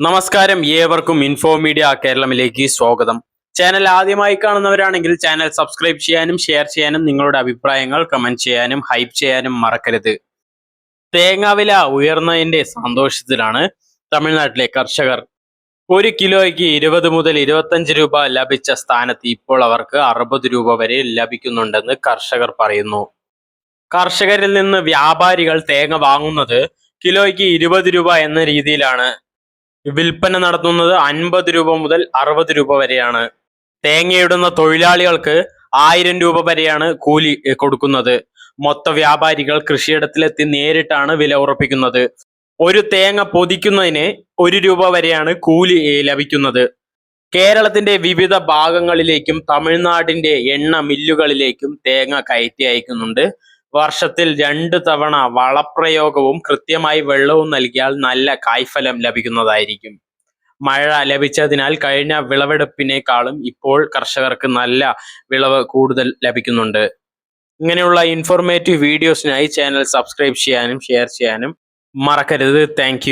നമസ്കാരം. ഏവർക്കും info media കേരളമിലേക്ക് സ്വാഗതം. ചാനൽ ആദ്യമായി കാണുന്നവരാണെങ്കിൽ ചാനൽ സബ്സ്ക്രൈബ് ചെയ്യാനും ഷെയർ ചെയ്യാനും നിങ്ങളുടെ അഭിപ്രായങ്ങൾ കമന്റ് ചെയ്യാനും ഹൈപ്പ് ചെയ്യാനും മറക്കരുത്. തേങ്ങാവില ഉയർന്നതിന്റെ സന്തോഷത്തിലാണ് തമിഴ്നാട്ടിലെ കർഷകർ. ഒരു കിലോയ്ക്ക് ഇരുപത് മുതൽ ഇരുപത്തഞ്ച് രൂപ ലഭിച്ച സ്ഥാനത്ത് ഇപ്പോൾ അവർക്ക് അറുപത് രൂപ വരെ ലഭിക്കുന്നുണ്ടെന്ന് കർഷകർ പറയുന്നു. കർഷകരിൽ നിന്ന് വ്യാപാരികൾ തേങ്ങ വാങ്ങുന്നത് കിലോയ്ക്ക് ഇരുപത് രൂപ എന്ന രീതിയിലാണ്. വിൽപ്പന നടത്തുന്നത് അൻപത് രൂപ മുതൽ അറുപത് രൂപ വരെയാണ്. തേങ്ങയിടുന്ന തൊഴിലാളികൾക്ക് ആയിരം രൂപ വരെയാണ് കൂലി കൊടുക്കുന്നത്. മൊത്ത വ്യാപാരികൾ കൃഷിയിടത്തിലെത്തി നേരിട്ടാണ് വില ഉറപ്പിക്കുന്നത്. ഒരു തേങ്ങ പൊതിക്കുന്നതിന് ഒരു രൂപ വരെയാണ് കൂലി ലഭിക്കുന്നത്. കേരളത്തിന്റെ വിവിധ ഭാഗങ്ങളിലേക്കും തമിഴ്നാടിന്റെ എണ്ണ മില്ലുകളിലേക്കും തേങ്ങ കയറ്റി അയക്കുന്നുണ്ട്. വർഷത്തിൽ രണ്ട് തവണ വളപ്രയോഗവും കൃത്യമായി വെള്ളവും നൽകിയാൽ നല്ല കായ്ഫലം ലഭിക്കുന്നതായിരിക്കും. മഴ ലഭിച്ചതിനാൽ കഴിഞ്ഞ വിളവെടുപ്പിനേക്കാളും ഇപ്പോൾ കർഷകർക്ക് നല്ല വിളവ് കൂടുതൽ ലഭിക്കുന്നുണ്ട്. ഇങ്ങനെയുള്ള ഇൻഫോർമേറ്റീവ് വീഡിയോസിനായി ചാനൽ സബ്സ്ക്രൈബ് ചെയ്യാനും ഷെയർ ചെയ്യാനും മറക്കരുത്. താങ്ക്